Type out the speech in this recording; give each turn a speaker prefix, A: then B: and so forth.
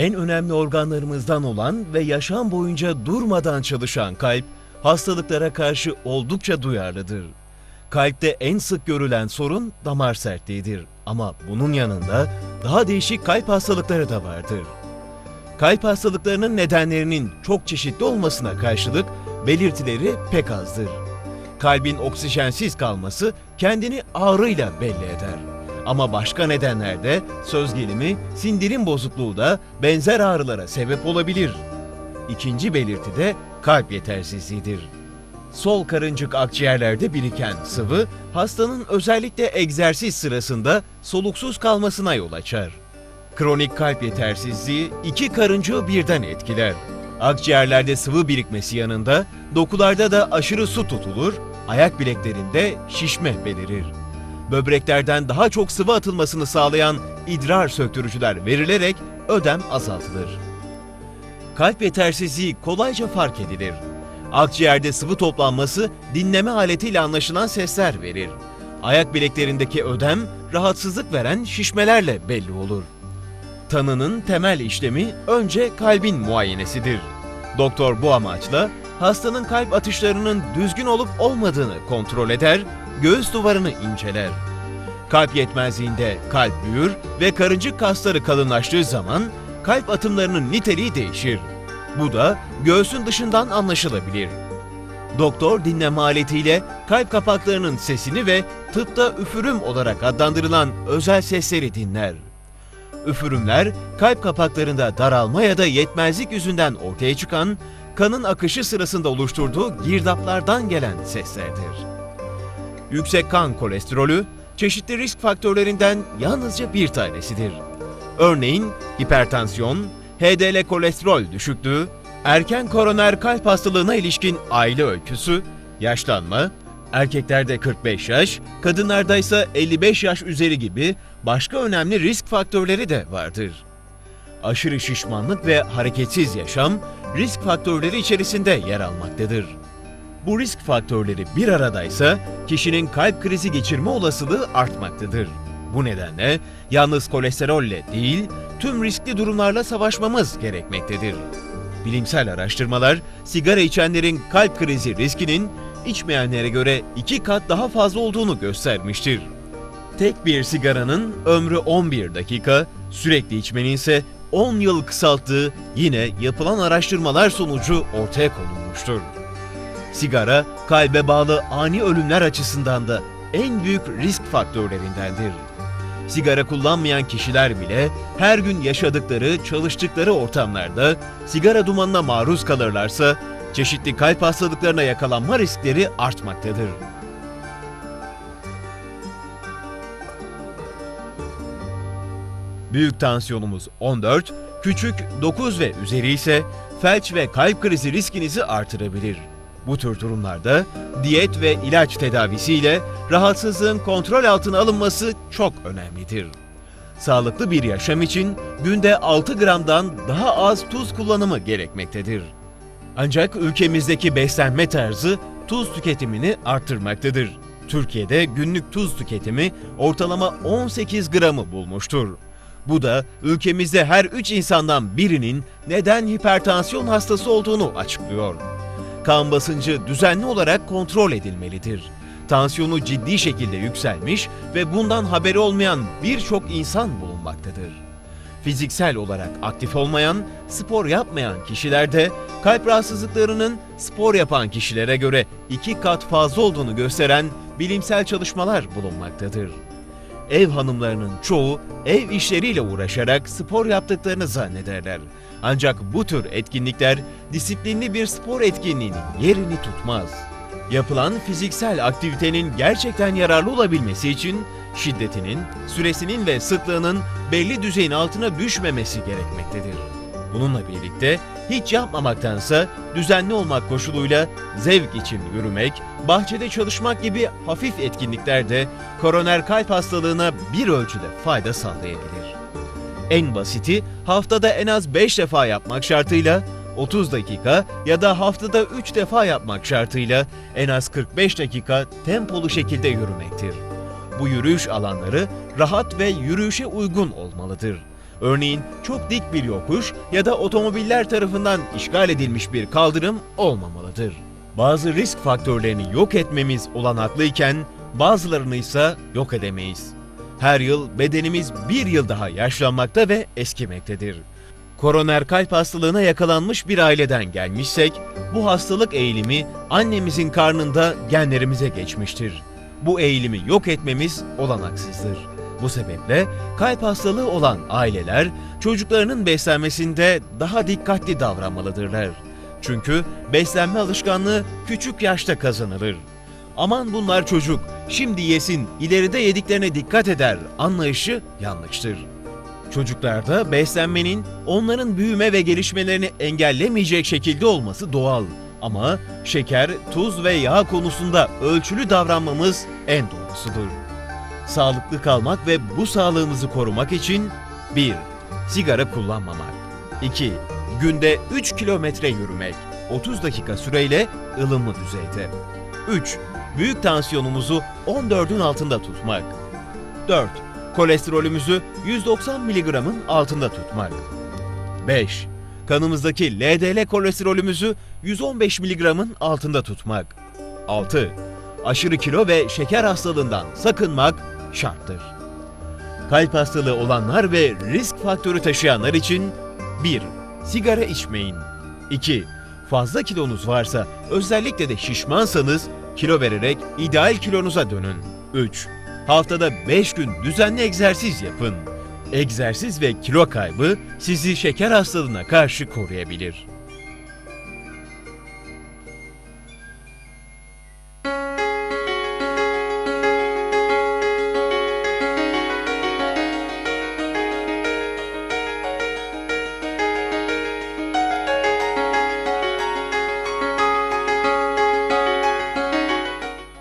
A: En önemli organlarımızdan olan ve yaşam boyunca durmadan çalışan kalp, hastalıklara karşı oldukça duyarlıdır. Kalpte en sık görülen sorun damar sertliğidir. Ama bunun yanında daha değişik kalp hastalıkları da vardır. Kalp hastalıklarının nedenlerinin çok çeşitli olmasına karşılık belirtileri pek azdır. Kalbin oksijensiz kalması kendini ağrıyla belli eder. Ama başka nedenlerde söz gelimi sindirim bozukluğu da benzer ağrılara sebep olabilir. İkinci belirti de kalp yetersizliğidir. Sol karıncık akciğerlerde biriken sıvı hastanın özellikle egzersiz sırasında soluksuz kalmasına yol açar. Kronik kalp yetersizliği iki karıncığı birden etkiler. Akciğerlerde sıvı birikmesi yanında dokularda da aşırı su tutulur, ayak bileklerinde şişme belirir. Böbreklerden daha çok sıvı atılmasını sağlayan idrar söktürücüler verilerek ödem azaltılır. Kalp yetersizliği kolayca fark edilir. Akciğerde sıvı toplanması dinleme aletiyle anlaşılan sesler verir. Ayak bileklerindeki ödem rahatsızlık veren şişmelerle belli olur. Tanının temel işlemi önce kalbin muayenesidir. Doktor bu amaçla hastanın kalp atışlarının düzgün olup olmadığını kontrol eder, göğüs duvarını inceler. Kalp yetmezliğinde kalp büyür ve karıncık kasları kalınlaştığı zaman kalp atımlarının niteliği değişir. Bu da göğsün dışından anlaşılabilir. Doktor dinleme aletiyle kalp kapaklarının sesini ve tıpta üfürüm olarak adlandırılan özel sesleri dinler. Üfürümler kalp kapaklarında daralma ya da yetmezlik yüzünden ortaya çıkan kanın akışı sırasında oluşturduğu girdaplardan gelen seslerdir. Yüksek kan kolesterolü çeşitli risk faktörlerinden yalnızca bir tanesidir. Örneğin hipertansiyon, HDL kolesterol düşüklüğü, erken koroner kalp hastalığına ilişkin aile öyküsü, yaşlanma, erkeklerde 45 yaş, kadınlarda ise 55 yaş üzeri gibi başka önemli risk faktörleri de vardır. Aşırı şişmanlık ve hareketsiz yaşam risk faktörleri içerisinde yer almaktadır. Bu risk faktörleri bir aradaysa kişinin kalp krizi geçirme olasılığı artmaktadır. Bu nedenle yalnız kolesterolle değil, tüm riskli durumlarla savaşmamız gerekmektedir. Bilimsel araştırmalar, sigara içenlerin kalp krizi riskinin içmeyenlere göre iki kat daha fazla olduğunu göstermiştir. Tek bir sigaranın ömrü 11 dakika, sürekli içmenin ise 10 yıl kısalttığı yine yapılan araştırmalar sonucu ortaya konulmuştur. Sigara, kalbe bağlı ani ölümler açısından da en büyük risk faktörlerindendir. Sigara kullanmayan kişiler bile her gün yaşadıkları, çalıştıkları ortamlarda sigara dumanına maruz kalırlarsa çeşitli kalp hastalıklarına yakalanma riskleri artmaktadır. Büyük tansiyonumuz 14, küçük 9 ve üzeri ise felç ve kalp krizi riskinizi artırabilir. Bu tür durumlarda diyet ve ilaç tedavisiyle rahatsızlığın kontrol altına alınması çok önemlidir. Sağlıklı bir yaşam için günde 6 gramdan daha az tuz kullanımı gerekmektedir. Ancak ülkemizdeki beslenme tarzı tuz tüketimini arttırmaktadır. Türkiye'de günlük tuz tüketimi ortalama 18 gramı bulmuştur. Bu da ülkemizde her 3 insandan birinin neden hipertansiyon hastası olduğunu açıklıyor. Kan basıncı düzenli olarak kontrol edilmelidir. Tansiyonu ciddi şekilde yükselmiş ve bundan haberi olmayan birçok insan bulunmaktadır. Fiziksel olarak aktif olmayan, spor yapmayan kişilerde kalp rahatsızlıklarının spor yapan kişilere göre iki kat fazla olduğunu gösteren bilimsel çalışmalar bulunmaktadır. Ev hanımlarının çoğu ev işleriyle uğraşarak spor yaptıklarını zannederler. Ancak bu tür etkinlikler disiplinli bir spor etkinliğinin yerini tutmaz. Yapılan fiziksel aktivitenin gerçekten yararlı olabilmesi için şiddetinin, süresinin ve sıklığının belli düzeyin altına düşmemesi gerekmektedir. Bununla birlikte hiç yapmamaktansa düzenli olmak koşuluyla zevk için yürümek, bahçede çalışmak gibi hafif etkinlikler de koroner kalp hastalığına bir ölçüde fayda sağlayabilir. En basiti haftada en az 5 defa yapmak şartıyla 30 dakika ya da haftada 3 defa yapmak şartıyla en az 45 dakika tempolu şekilde yürümektir. Bu yürüyüş alanları rahat ve yürüyüşe uygun olmalıdır. Örneğin çok dik bir yokuş ya da otomobiller tarafından işgal edilmiş bir kaldırım olmamalıdır. Bazı risk faktörlerini yok etmemiz olanaklıyken bazılarını ise yok edemeyiz. Her yıl bedenimiz bir yıl daha yaşlanmakta ve eskimektedir. Koroner kalp hastalığına yakalanmış bir aileden gelmişsek, bu hastalık eğilimi annemizin karnında genlerimize geçmiştir. Bu eğilimi yok etmemiz olanaksızdır. Bu sebeple kalp hastalığı olan aileler çocuklarının beslenmesinde daha dikkatli davranmalıdırlar. Çünkü beslenme alışkanlığı küçük yaşta kazanılır. Aman bunlar çocuk, şimdi yesin, ileride yediklerine dikkat eder anlayışı yanlıştır. Çocuklarda beslenmenin onların büyüme ve gelişmelerini engellemeyecek şekilde olması doğal. Ama şeker, tuz ve yağ konusunda ölçülü davranmamız en doğrusudur. Sağlıklı kalmak ve bu sağlığımızı korumak için 1. Sigara kullanmamak 2. Günde 3 kilometre yürümek 30 dakika süreyle ılımlı düzeyde 3. Büyük tansiyonumuzu 14'ün altında tutmak 4. Kolesterolümüzü 190 mg'ın altında tutmak. 5. Kanımızdaki LDL kolesterolümüzü 115 mg'ın altında tutmak. 6. Aşırı kilo ve şeker hastalığından sakınmak şarttır. Kalp hastalığı olanlar ve risk faktörü taşıyanlar için 1. Sigara içmeyin. 2. Fazla kilonuz varsa, özellikle de şişmansanız kilo vererek ideal kilonuza dönün. 3. Haftada 5 gün düzenli egzersiz yapın. Egzersiz ve kilo kaybı sizi şeker hastalığına karşı koruyabilir.